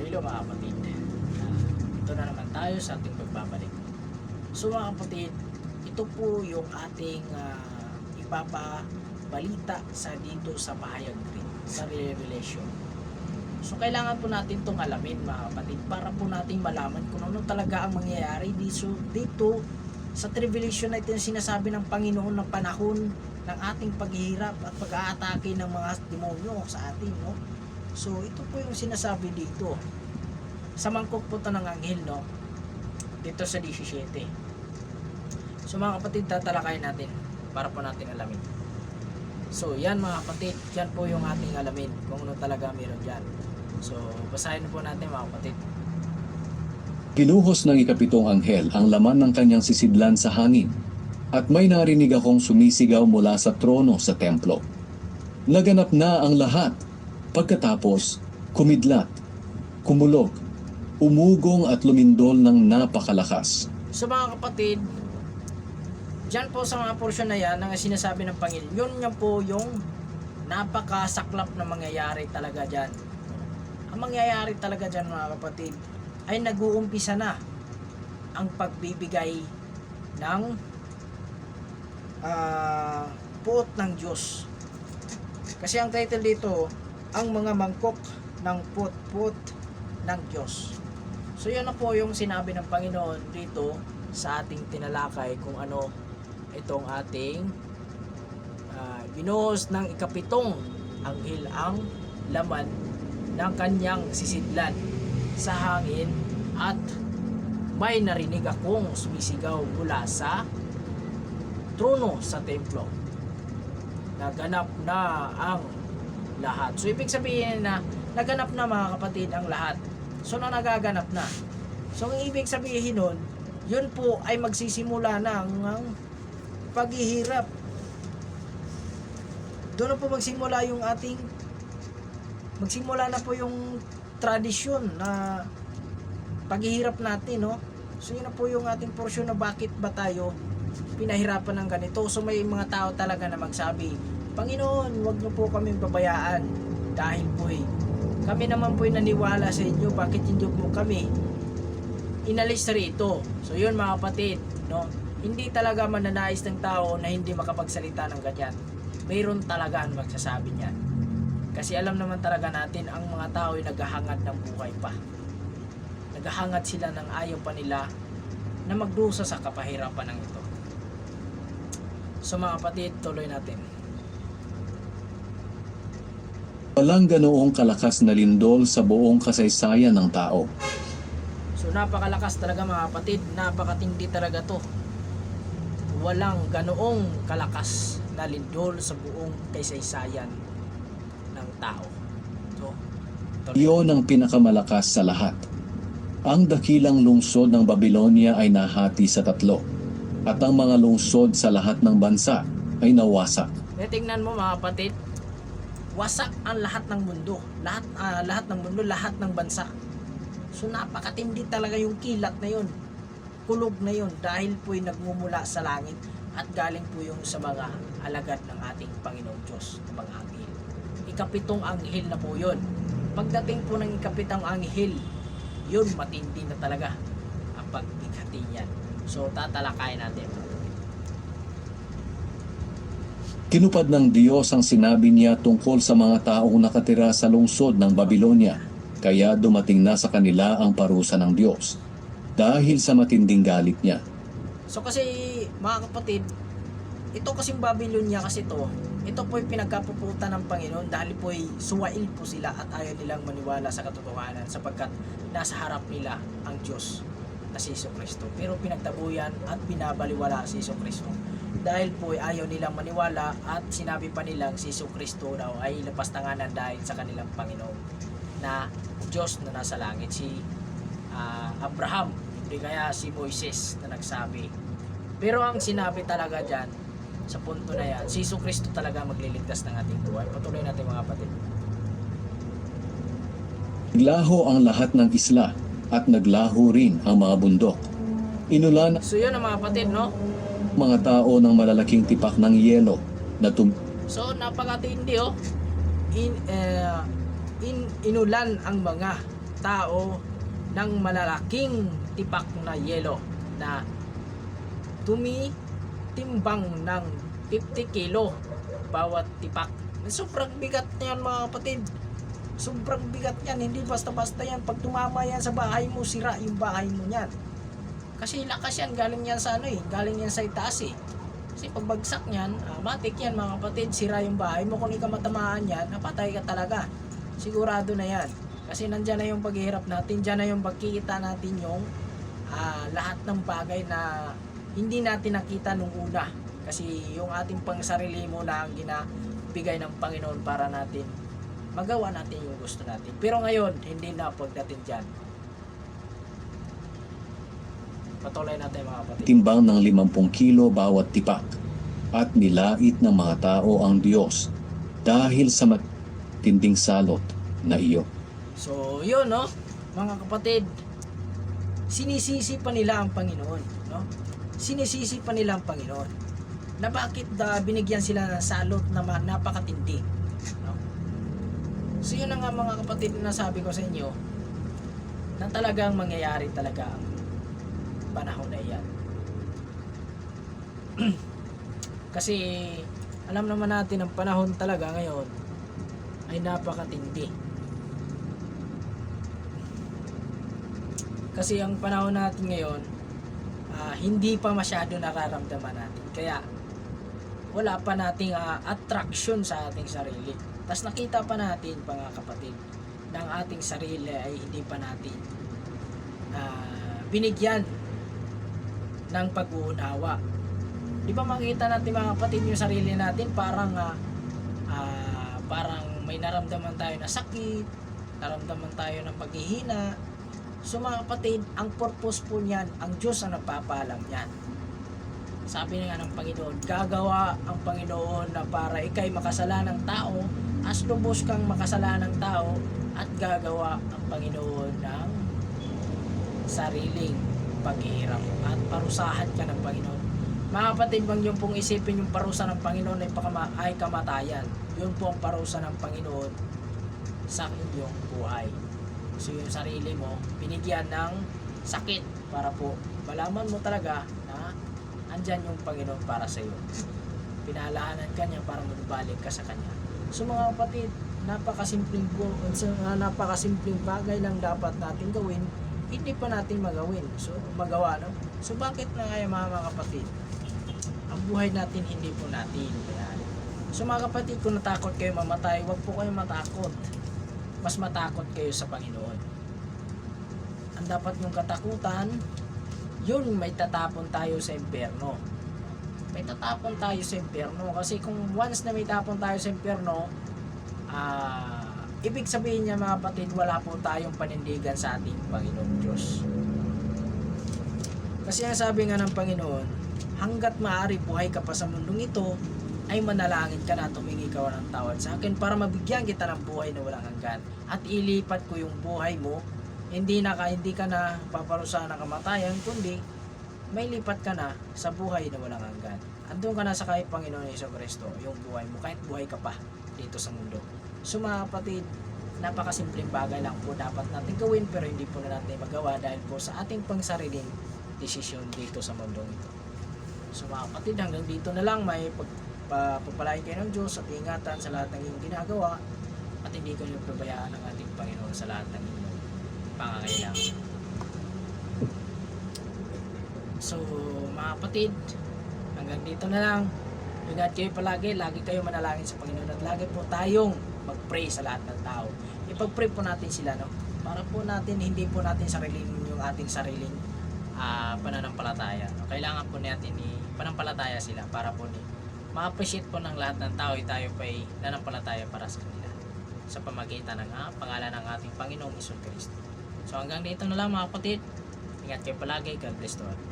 So hello mga kapatid. Ah, ito na naman tayo sa ating pagbabalik. So mga kapatid, ito po yung ating uh, ipapabalita sa dito sa Bahayag Green, sa Revelation. So kailangan po natin itong alamin mga kapatid para po natin malaman kung ano talaga ang mangyayari dito, dito sa tribulation na ito yung sinasabi ng Panginoon ng panahon ng ating paghihirap at pag-aatake ng mga demonyo sa atin. No? So ito po yung sinasabi dito. Sa mangkok po ito ng anghel, no? Dito sa 17. So mga kapatid, tatalakayin natin para po natin alamin. So yan mga kapatid, yan po yung ating alamin kung ano talaga meron dyan. So basahin po natin mga kapatid. Kinuhos ng ikapitong anghel ang laman ng kanyang sisidlan sa hangin, at may narinig akong sumisigaw mula sa trono sa templo. Naganap na ang lahat. Pagkatapos, kumidlat, kumulog, umugong at lumindol ng napakalakas. So mga kapatid, dyan po sa mga portion na yan, ang sinasabi ng Panginoon, yun nga po yung napakasaklap na mangyayari talaga dyan. Ang mangyayari talaga dyan mga kapatid, ay nag-uumpisa na ang pagbibigay ng ah puot ng Diyos. Kasi ang title dito, ang mga mangkok ng put-put ng Diyos. So yun na po yung sinabi ng Panginoon dito sa ating tinalakay kung ano itong ating uh, binuhos ng ikapitong anghel ang laman ng kanyang sisidlan sa hangin at may narinig akong sumisigaw mula sa trono sa templo. Naganap na ang lahat. So ibig sabihin na naganap na mga kapatid ang lahat. So na nagaganap na. So ang ibig sabihin nun, yun po ay magsisimula na ang, ang paghihirap. Doon po magsimula yung ating magsimula na po yung tradisyon na paghihirap natin, no? So yun na po yung ating portion na bakit ba tayo pinahirapan ng ganito. So may mga tao talaga na magsabi, Panginoon, wag niyo po kami babayaan dahil po'y kami naman po'y naniwala sa inyo, bakit hindi po kami inalis rito. So yun mga kapatid, no? Hindi talaga mananais ng tao na hindi makapagsalita ng ganyan. Mayroon talaga ang magsasabi niyan. Kasi alam naman talaga natin ang mga tao ay naghahangad ng buhay pa. Naghahangad sila ng ayaw pa nila na magdusa sa kapahirapan ng ito. So mga kapatid, tuloy natin. Walang ganoong kalakas na lindol sa buong kasaysayan ng tao. So napakalakas talaga mga kapatid, napakatindi talaga to. Walang ganoong kalakas na lindol sa buong kaysaysayan ng tao. So. Iyon ang pinakamalakas sa lahat. Ang dakilang lungsod ng Babylonia ay nahati sa tatlo, at ang mga lungsod sa lahat ng bansa ay nawasak. Eh, tingnan mo mga kapatid, wasak ang lahat ng mundo. Lahat, ah, lahat ng mundo, lahat ng bansa. So napakatindi talaga yung kilat na yun. Kulog na yun dahil po'y nagmumula sa langit at galing po yung sa mga alagad ng ating Panginoong Diyos ng mga anghel. Ikapitong anghel na po yun. Pagdating po ng ikapitong anghel, yun matindi na talaga ang pagbigati niyan. So tatalakayin natin. Kinupad ng Diyos ang sinabi niya tungkol sa mga taong nakatira sa lungsod ng Babylonia, kaya dumating na sa kanila ang parusa ng Diyos dahil sa matinding galit niya. So kasi mga kapatid, ito kasing Babylonia kasi to, ito po yung pinagkapuputan ng Panginoon dahil po ay suwail po sila at ayaw nilang maniwala sa katotohanan sapagkat nasa harap nila ang Diyos na si Kristo. Pero pinagtabuyan at binabaliwala si Kristo. Dahil po ay ayaw nilang maniwala at sinabi pa nilang si Iso Kristo daw ay lapastanganan dahil sa kanilang Panginoon na Diyos na nasa langit si ah, Abraham hindi kaya si Moises na nagsabi. Pero ang sinabi talaga dyan sa punto na yan si Iso Kristo talaga magliligtas ng ating buhay. Patuloy natin mga kapatid. Naglaho ang lahat ng isla at naglaho rin ang mga bundok. Inulan so yun ang mga kapatid no mga tao ng malalaking tipak ng yelo na tum- so napakatindi oh in, eh, in, inulan ang mga tao ng malalaking tipak na yelo na tumitimbang ng 50 kilo bawat tipak. Sobrang bigat niyan mga kapatid. Sobrang bigat niyan. Hindi basta-basta yan. Pag tumama yan sa bahay mo, sira yung bahay mo niyan. Kasi lakas yan. Galing yan sa ano eh. Galing yan sa itaas eh. Kasi pagbagsak niyan, ah, matik yan mga kapatid. Sira yung bahay mo. Kung ikaw matamaan yan, napatay ka talaga. Sigurado na yan. Kasi nandyan na yung paghihirap natin. Dyan na yung pagkikita natin yung ah, lahat ng bagay na hindi natin nakita nung una. Kasi yung ating pang sarili mo na ang ginabigay ng Panginoon para natin magawa natin yung gusto natin. Pero ngayon, hindi na pagdating dyan. Patuloy natin mga kapatid. timbang ng 50 kilo bawat tipak at nilait ng mga tao ang Diyos dahil sa matinding salot na iyo. So, yun, no? Mga kapatid, sinisisi pa nila ang Panginoon, no? Sinisisi pa nila ang Panginoon. Na bakit da, binigyan sila ng salot na napakatindi, no? So, yun na nga mga kapatid na sabi ko sa inyo, na talagang mangyayari talaga ang panahon na yan. Kasi, alam naman natin ang panahon talaga ngayon ay napakatindi. Kasi ang panahon natin ngayon, ah, hindi pa masyado nararamdaman natin. Kaya, wala pa nating ah, attraction sa ating sarili. Tapos nakita pa natin, mga kapatid, ng ating sarili ay hindi pa natin ah, binigyan ng pag-uunawa. Di ba makita natin mga kapatid yung sarili natin parang ah, ah, parang may naramdaman tayo na sakit, naramdaman tayo ng paghihina, So mga kapatid, ang purpose po niyan, ang Diyos ang nagpapaalam niyan. Sabi nga ng Panginoon, gagawa ang Panginoon na para ikay makasalanang tao, as lubos kang makasalanang tao, at gagawa ang Panginoon ng sariling paghihirap at parusahan ka ng Panginoon. Mga kapatid, wag yung pong isipin yung parusa ng Panginoon ay, pakama, ay kamatayan. Yun po ang parusa ng Panginoon sa inyong buhay. So yung sarili mo, binigyan ng sakit para po malaman mo talaga na andyan yung Panginoon para sa iyo. Pinalahanan ka niya para magbalik ka sa Kanya. So mga kapatid, napakasimpleng po, napakasimpleng bagay lang dapat natin gawin, hindi pa natin magawin. So magawa, no? So bakit na kaya mga, mga kapatid? Ang buhay natin hindi po natin. Yan. So mga kapatid, kung natakot kayo mamatay, huwag po kayo matakot mas matakot kayo sa Panginoon. Ang dapat yung katakutan, yun may tatapon tayo sa impyerno. May tatapon tayo sa impyerno kasi kung once na may tapon tayo sa impyerno, ah ibig sabihin niya mga kapatid, wala po tayong panindigan sa ating Panginoon Diyos. Kasi ang sabi nga ng Panginoon, hanggat maaari buhay ka pa sa mundong ito, ay manalangin ka na at humingi ka ng tawad sa akin para mabigyan kita ng buhay na walang hanggan. At ilipat ko yung buhay mo. Hindi na ka hindi ka na paparusahan ng kamatayan kundi may lipat ka na sa buhay na walang hanggan. Andun ka na sa kay Panginoon Yeso Kristo yung buhay mo kahit buhay ka pa dito sa mundo so mga napakasimpleng bagay lang po dapat natin gawin pero hindi po na natin magawa dahil po sa ating pangsariling desisyon dito sa mundong ito so mga kapatid hanggang dito na lang may pag papalain kayo ng Diyos at ingatan sa lahat ng inyong ginagawa at hindi kayo pabayaan ng ating Panginoon sa lahat ng inyong pangangailangan. So, mga kapatid, hanggang dito na lang. Ingat kayo palagi, lagi kayo manalangin sa Panginoon at lagi po tayong mag-pray sa lahat ng tao. Ipag-pray po natin sila, no? Para po natin, hindi po natin sariling yung ating sariling ah, pananampalataya. No? Kailangan po natin i panampalataya sila para po ni ma-appreciate po ng lahat ng tao ay tayo pa ay nanampalataya para sa kanila sa pamagitan ng ah, pangalan ng ating Panginoong Isun Kristo. So hanggang dito na lang mga kapatid. Ingat kayo palagi. God bless to all.